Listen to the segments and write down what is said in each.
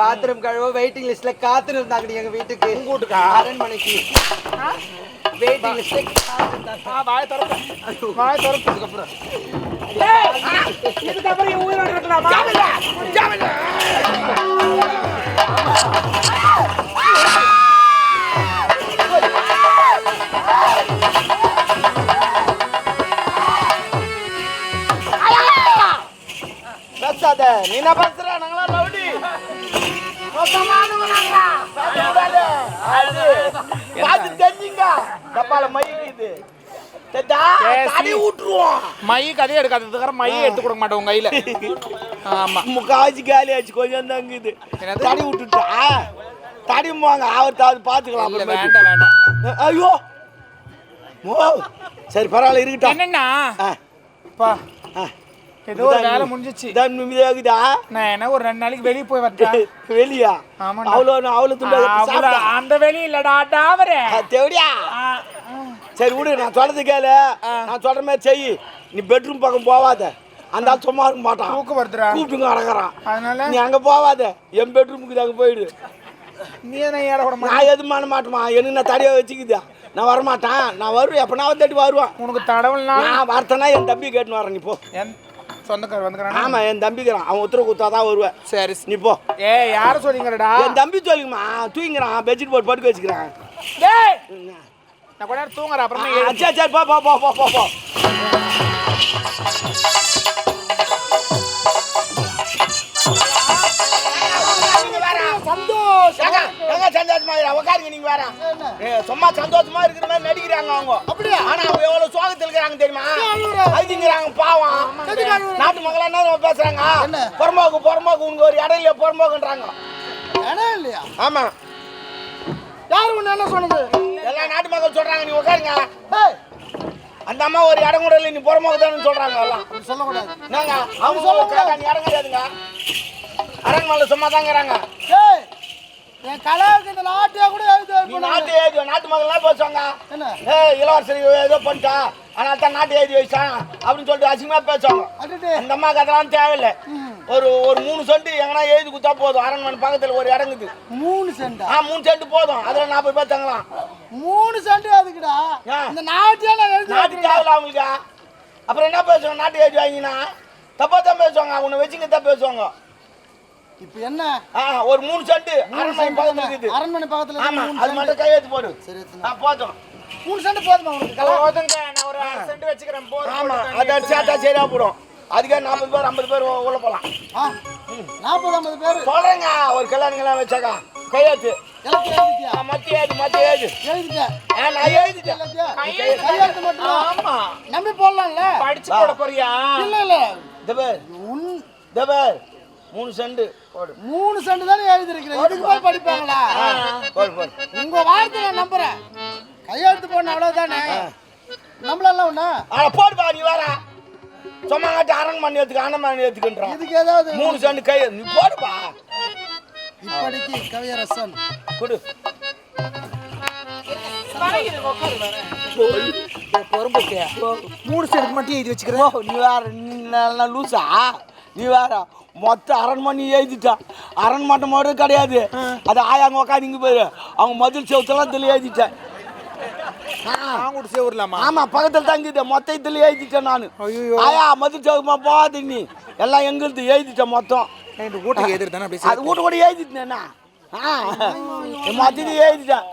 Bathroom கழுவ waiting லிஸ்ட்ல காத்துன்னு இருந்தாங்க எங்க வீட்டுக்கு. வீட்டுக்கா? அரண்மனைக்கு. வெயிட்டிங் லிஸ்ட்ல வாயை திறப்பு. வாயை திறப்பு. அதுக்கப்புறம். இதுக்கப்புறம் என் உயிரோட இருக்கலாமா? பேசாத. நீ என்ன பேசுற? நாங்களாம் ரவுடி பார்த்து தெரிஞ்சுங்க. தடி விட்டுருவோம் மை கதையை எடுக்காது. இதுக்கப்புறம் மையை எடுத்து கொடுக்க மாட்டேன் உங்க கையில. ஆமா. முக்காவாசி காலி ஆச்சு. கொஞ்சம் தான் இருக்குது. என்னது? தடி விட்டுட்டா தடி போங்க அவர் தாவது பாத்துக்கலாம். வேண்டாம் வேண்டாம். ஐயோ. ஓ சரி பரவாயில்ல இருக்கட்டும். என்னன்னா ஆ, பா. ஆ. ஏதோ ஒரு வேலை முடிஞ்சிச்சு. இதான் நிம்மதியாகுதா நான் என்ன ஒரு ரெண்டு நாளைக்கு வெளியே போய் வரட்டேன் வெளியா? ஆமாண்டா. அவ்வளோ அவ்வளோ துண்டு அந்த வெளி இல்லடா டாவரே தேவடியா? சரி விடு நான் சொல்றது கேளு. நான் சொல்ற மாதிரி செய். நீ பெட்ரூம் பக்கம் போவாத. அந்த ஆள் சும்மா இருக்க மாட்டான். தூக்கம் வருதுடா. கூப்பிட்டுங்க அடங்குறான். அதனால? நீ அங்க போவாத. என் பெட்ரூமுக்கு அங்க போயிடு. நீ என்ன ஏற விட நான் பண்ண மாட்டேமா எனக்கு நான் தடியா வச்சுக்குதா? நான் வரமாட்டேன். நான் வருவேன். எப்ப நான் தட்டி வருவேன். உனக்கு தடவல்னா நான் வரத்தனா என் தம்பி கேட்டுன்னு வரேன். நீ போ. என் சொந்தக்கார் வந்துக்கிறானா? ஆமா என் தம்பிக்கிறான். அவன் உத்தரவு கொடுத்தா தான் வருவேன். சரி நீ போ ஏ யார சொல்றீங்கடா என் தம்பி சொல்லுங்கம்மா தூங்கிறான் பெட்ஷீட் போட்டு படுக்க வச்சுக்கிறான். டேய்! நான் நேரம் தூங்குறேன் அப்புறமா சரி சரி போ போ போ போ போ. போ சந்தோஷம் ஏங்க சந்தோஷமா இருக்கிறா? உட்காருங்க நீங்க வேற. சும்மா சந்தோஷமா இருக்கிற மாதிரி நடிக்கிறாங்க அவங்க. ஆனா அவங்க எவ்வளவு சோகத்துல இருக்கிறாங்க தெரியுமா? அழுதுங்கிறாங்க பாவம். நாட்டு மக்கள் என்ன பேசுறாங்க? புறம்போக்கு புறம்போக்கு உனக்கு ஒரு இல்லையா புறம்போக்குன்றாங்க. இல்லையா? ஆமா. யாரு ஒண்ணு என்ன சொன்னது? எல்லா நாட்டு மக்கள் சொல்றாங்க நீ உட்காருங்க. அந்த அம்மா ஒரு இடம் கூட இல்லை நீ புறம்போக்கு தானே சொல்றாங்க எல்லாம். சொல்லக்கூடாது. என்னங்க? அவங்க சொல்ல நீ இடம் கிடையாதுங்க அரண்மனையில் சும்மா தாங்கிறாங்க ஏய். என் கலாவுக்கு இந்த நாட்டையா கூட எழுதி நாட்டு ஏதி நாட்டு மக்கள்லாம் பேசுவாங்க. என்ன? ஏய் இளவரசர் ஏதோ பண்ணிட்டா ஆனால் தான் நாட்டு எழுதி வச்சான் அப்படின்னு சொல்லிட்டு அசிங்கமா பேசுவாங்க. அந்த அம்மாக்கு அதெல்லாம் தேவையில்லை. ஒரு ஒரு மூணு சென்ட் எங்கன்னா எழுதி கொடுத்தா போதும். அரண்மனை பக்கத்தில் ஒரு இடங்குது மூணு சென்டா ஆ மூணு சென்ட் போதும். அதில் நாற்பது பேர் தங்கலாம் மூணு சென்ட் அதுக்குடா ஆ. இந்த நாட்டையா எழுதி நாட்டு. தேவையில்ல அவங்களுக்கு. அப்புறம் என்ன பேசுவாங்க? நாட்டு எழுதி வாங்கினா? தப்பா தான் பேசுவாங்க. உன்னை வச்சுங்க தான் பேசுவாங்க. இப்ப என்ன? ஆ ஒரு மூணு சென்ட் மூணு அரண்மனை பக்கத்தில்? இருக்குது. அரண்மனை பக்கத்துல ஆமா அது. மட்டும் கையெழுத்து போடு. சரி? ஆ போதும். மூணு சென்ட் போதுமா உனக்கு? கலா? போதுங்க நான் ஒரு அரை சென்ட் வச்சுக்கிறேன். போதும் ஆமா அதை சேர்த்தா சரியா போடும் அதுக்கே நாற்பது பேர் ஐம்பது பேர் உள்ள போலாம். நாற்பது ஐம்பது பேர். சொல்றேங்க ஒரு கல்யாணங்கள்லாம் வச்சாக்கா கையெழுத்து. மத்திய ஏது மத்திய ஏது எழுதிட்டேன் நான் எழுதிட்டேன். கையெழுத்து மட்டும். ஆமா. நம்பி போடலாம்ல? படிச்சு போட போறியா? இல்ல இல்ல. உன் தபர் மூணு செண்டு. போடு. மூணு சென்ட் தானே எழுதி இருக்கிறேன் இதுக்கு போய் படிப்பாங்களா? போடு போடு. உங்க வார்த்தை நான் நம்புறேன். கையெழுத்து போடணும் அவ்வளவுதானே? நம்மளெல்லாம் ஒண்ணா? ஆ போடுப்பா நீ வேற. சும்மா காட்டி அரங்க பண்ணி எடுத்துக்க அண்ணன் பண்ணி எடுத்துக்கின்றான் இதுக்கு ஏதாவது மூணு செண்டு கை நீ போடுப்பா இப்படிக்கு கவியரசன். கொடு. மூணு சென்ட் மட்டும் எழுதி வச்சுக்கிறேன். நீ வேற லூசா? நீ வேற மொத்த அரண்மனை எழுதிட்டா. அரண்மனை மட்டும் கிடையாது. அது ஆயாங்க உட்காந்து இங்க போயிரு அவங்க மதில் செவத்தெல்லாம் இதில் எழுதிட்டேன். ஆமா பக்கத்துல தங்கிட்ட மொத்த இதுல எழுதிட்டேன் நான். ஐயோ ஆயா மதில் செவமா போகாது நீ. எல்லாம் எங்களுது எழுதிட்டேன் மொத்தம். வீட்டுக்கு அப்படி அது வீட்டு கூட எழுதிட்டேன்னா மொத்தத்தையும் எழுதிட்டேன்.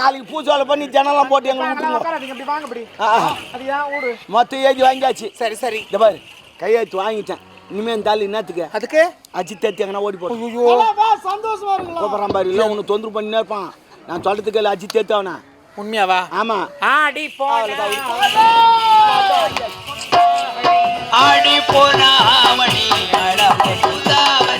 நாளைக்கு பூஜை பண்ணி ஜனலாம் போட்டு எங்களை விட்டுருங்க. உட்காராதீங்க இப்படி வாங்க இப்படி ஆ, அது ஏன் வீடு? மொத்தம் எழுதி வாங்கியாச்சு. சரி சரி. இந்த பாரு. கையெழுத்து வாங்கிட்டேன். இனிமே இந்த ஆள் என்னத்துக்கு? அதுக்கு? அஜித் தேத்தி எங்கன்னா ஓடி போடும் ஐயோ சந்தோஷமா இருக்கலாம். பாரு. இல்லை உன்னை தொந்தரவு பண்ணினே இருப்பான். நான் சொல்றதுக்கு இல்லை அஜித் தேத்தி அவனா. உண்மையாவா? ஆமா. ஆடி போடா ஆடி போனாவணி அழகு புதாவணி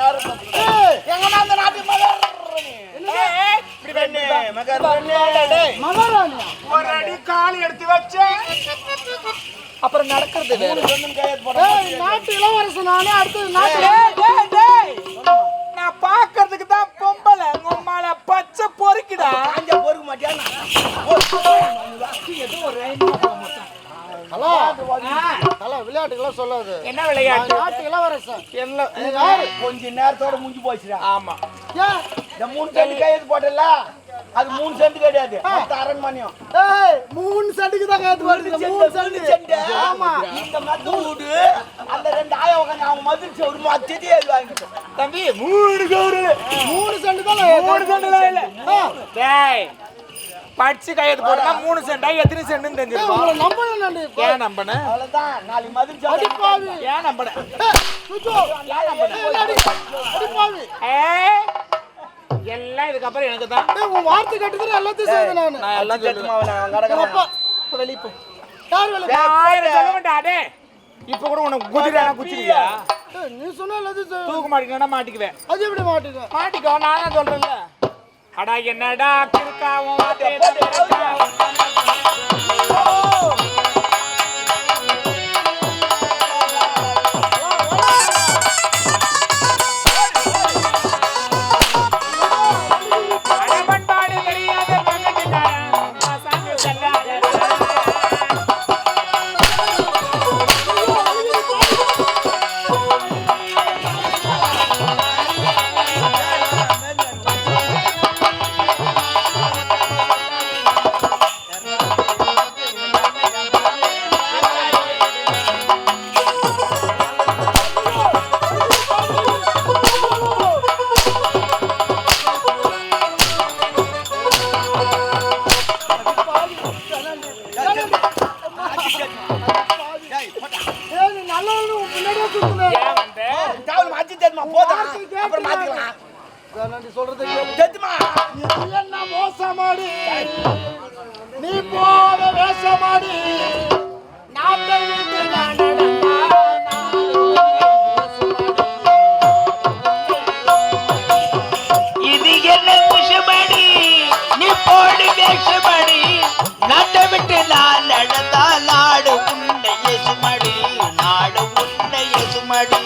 எங்கன்னா அந்த நாட்டு ஒரு அடி கால் எடுத்து வச்ச. அப்புறம் நடக்கிறது நாட்டு இளவரசு நானே அடுத்தது நாட்டு நான் பாக்குறதுக்கு தான் பொம்பளை. உம்மால பச்சை பொறுக்குடா. பொறுக்க மாட்டியா? ஹலோ ஹலோ விளையாட்டுக்கெல்லாம் சொல்லாது. என்ன விளையாட்டு? நாட்டு இளவரசன். என்ன? கொஞ்ச நேரத்தோட முடிஞ்சு போச்சுடா. ஆமா. ஏன் இந்த மூணு சென்ட் கையெழுத்து போட்டல அது மூணு சென்ட் கிடையாது. அரண்மனையும். மூணு சென்ட்டுக்கு தான் வருது மூணு சென்ட் ஆமா. இந்த மத்து வீடு அந்த ரெண்டு ஆய உட்காந்து அவங்க ஒரு மத்தியே வாங்கிட்டு. தம்பி மூணு கவுரு மூணு சென்ட் தான் மூணு சென்ட் இல்ல. டேய் படிச்சு கையெழுத்து போட்டா மூணு சென்டா எத்தனை சென்ட்னு தெரிஞ்சிருக்கும். உங்களை நம்பணும் நான். இப்ப. ஏன் நம்பன? அவ்வளவுதான். மதிச்சு அடிப்பாவி. ஏன் ஏய் எல்லாம் இதுக்கப்புறம் எனக்கு தான். உன் வார்த்தை கட்டுக்கிற எல்லாத்தையும் செய்வேன் நானு. நான் எல்லாம் சொல்லுவேன் வெளியே போ. யார் வெளியே நான் ஆயிரம் சொல்ல மாட்டேன் அடே. இப்ப கூட உனக்கு குதிரை குச்சிருக்கியா நீ சொன்ன எல்லாத்தையும் தூக்க மாட்டேங்கன்னா மாட்டிக்குவேன். அது எப்படி மாட்டீங்க மாட்டிக்கோ நான் தான் சொல்றேன்ல. அடா என்னடா கிறுக்கா தெரியுமா போதும்? அப்புறம் மாத்திக்கலாம். சொல்றதை. தெரியுமா என்ன மோசமாடி. நீ போத வேஷமாடி. நாட்டை விட்டு நடந்தா இது என்ன குஷமணி நீ போடு வேஷமணி நாட்டை விட்டு நான் நடந்தால் நாடு உன்னை எசுமடி. நாடு உன்னை எசுமடி.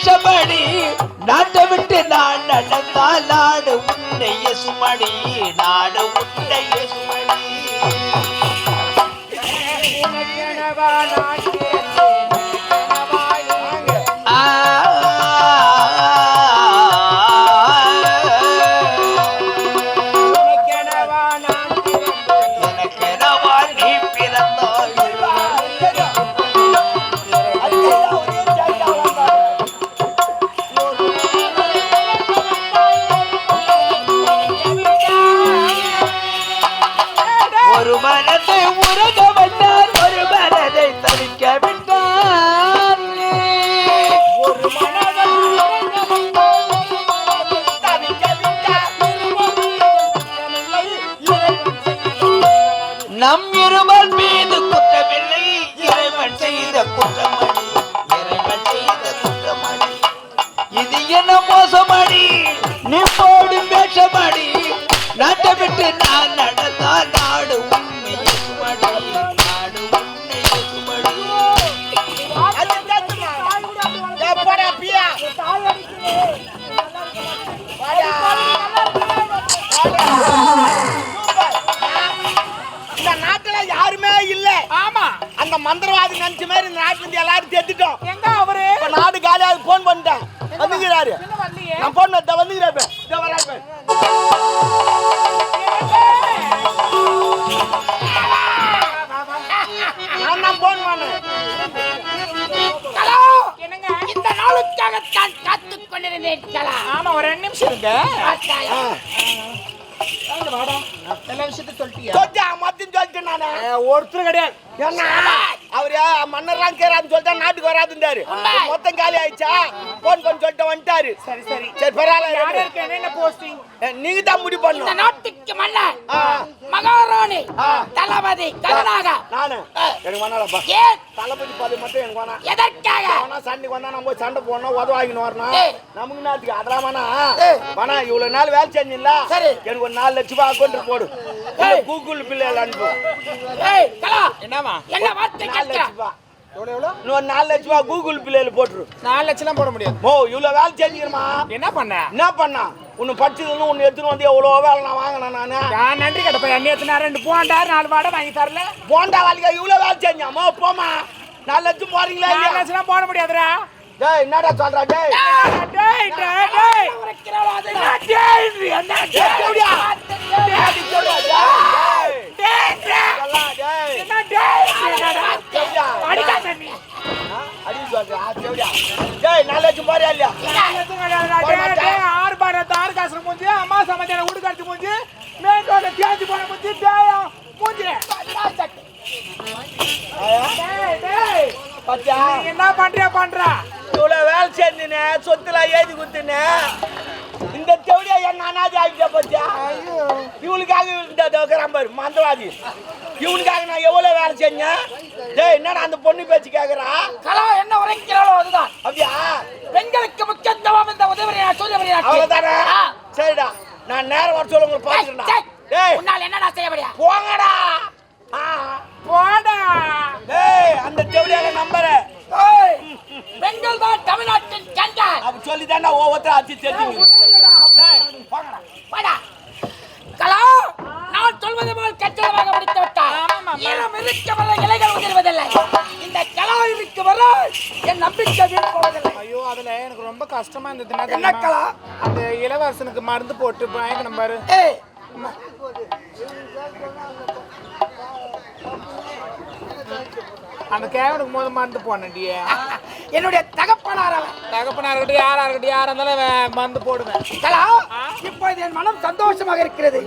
போடு வேஷமடி நாட்டை விட்டு நான் நடந்தால் நாடு உன்னைய சுமணி நாடு உன்னைய சுமணி மந்திரவாதி நினைச்ச மாதிரி இந்த நாட்டுல இருந்து எல்லாரும் செத்துட்டோம் எங்க அவரு நாடு காலியாக போன் பண்ணிட்டேன் வந்துக்கிறாரு நான் போன் பண்ண வந்துக்கிறேன் நான் தான் போன் பண்ணேன் ஹலோ என்னங்க? இந்த நாளுக்காகத்தான் கொண்டிருந்தேன் ஆமா ஒரு ரெண்டு நிமிஷம் இருங்க. எல்லா விஷயத்தையும் சொல்லிட்டியா? சொல்லிட்டேன் மொத்தம் சொல்லிட்டேன் நானு. ஒருத்தர் கிடையாது. என்ன? அவரு மன்னர்லாம் கேராதுன்னு சொல்லிட்டா நாட்டுக்கு வராதுன்றாரு. மொத்தம் காலி ஆயிடுச்சா? போன் பண்ணி சொல்லிட்டு வந்துட்டாரு. சரி சரி. சரி பரவாயில்ல என்ன போஸ்டிங் நீங்க தான் முடிவு இந்த பண்ணும் நாட்டுக்கு மன்னர். தளபதி கருணாக நானு. எனக்கு வேணாடப்பா ஏன்? தளபதி பதவி மட்டும் எனக்கு வேணாம். எதற்காக? வேணா சண்டைக்கு வந்தா நம்ம சண்டை போடணும் உதவ வாங்கின்னு வரணும். நமக்கு நாட்டுக்கு அதெல்லாம் வேணா? வேணா இவ்வளவு நாள் வேலை செஞ்சில்ல? சரி. எனக்கு ஒரு நாலு லட்சம் ரூபாய் அக்கௌண்ட் போடு. கூகுள் பில்ல அனுப்பு. என்னமா என்ன வார்த்தை நாலு கேட்கிற? லட்சம் இன்னொரு நாலு லட்சம் ரூபாய் கூகுள் பில்லையில போட்டுரு? நாலு லட்சம்லாம் போட முடியாது. ஓ இவ்வளவு வேலை செஞ்சுக்கிறமா என்ன பண்ண? என்ன பண்ணா? உன்னை படிச்சதுன்னு உன்னை எடுத்துன்னு வந்து எவ்வளோ வேலை நான் வாங்கினேன் நானு நான் நன்றி கடப்பா நேத்து நான் ரெண்டு போண்டாரு நாலு வாடகை வாங்கி தரல போண்டா வேலைக்கா இவ்வளோ வேலை செஞ்சாமா போமா நாலு லட்சம் போறீங்களா நாலு லட்சம் போட முடியாதுடா டேய் என்னடா சொல்றா டேய் டேய் டேய் டேய் என்ன டேய் என்ன டேய். என்ன அடி சொல்றா? டேய், நாலு லட்சம் போறியா இல்லையா? எழுதி குத்துனே. இந்த செவடியா எங்க அனாதை ஆகிட்டா பாத்தியா? இவனுக்காக இந்த இருக்கிறான் பாரு, மந்திரவாதி. இவனுக்காக நான் எவ்வளவு வேலை செஞ்சேன்? டேய் என்னடா அந்த பொண்ணு பேச்சு கேக்குறா? கலா என்ன உரைக்கிறாளோ அதுதான். அப்படியா? பெண்களுக்கு முக்கியத்துவம் இந்த உதவி சூரியவரி அவ்வளவுதானே? சரிடா நான் நேரம் வர சொல்ல உங்களுக்கு பாத்துக்கிறேன் டேய் உன்னால் என்னடா செய்ய முடியா போங்கடா. ஆ, போடா. டேய் அந்த செவடியால நம்பரு பெண்கள் தான் தமிழ்நாட்டின் கண்கள் அப்ப சொல்லி தாண்டா ஒவ்வொருத்தரும் அச்சு வாடா. கலா நான் சொல்வது போல் கச்சிதமாக முடித்து விட்டார். ஈரம் இருக்க வர இலைகள் உதிர்வதில்லை இந்த கலா இருக்கு வர என் நம்பிக்கை வீண் போவதில்லை. ஐயோ அதுல எனக்கு ரொம்ப கஷ்டமா இருந்தது. என்ன? கலா? அந்த இளவரசனுக்கு மருந்து போட்டு பயக்கணும் பாரு ஏய் அந்த கேவனுக்கு முதல் மருந்து போனடியே என்னுடைய தகப்பனார் அவன். தகப்பனா இருக்கட்டும் யாரா இருக்கட்டும் யாரா இருந்தாலும் மருந்து போடுவேன். இப்போது என் மனம் சந்தோஷமாக இருக்கிறது.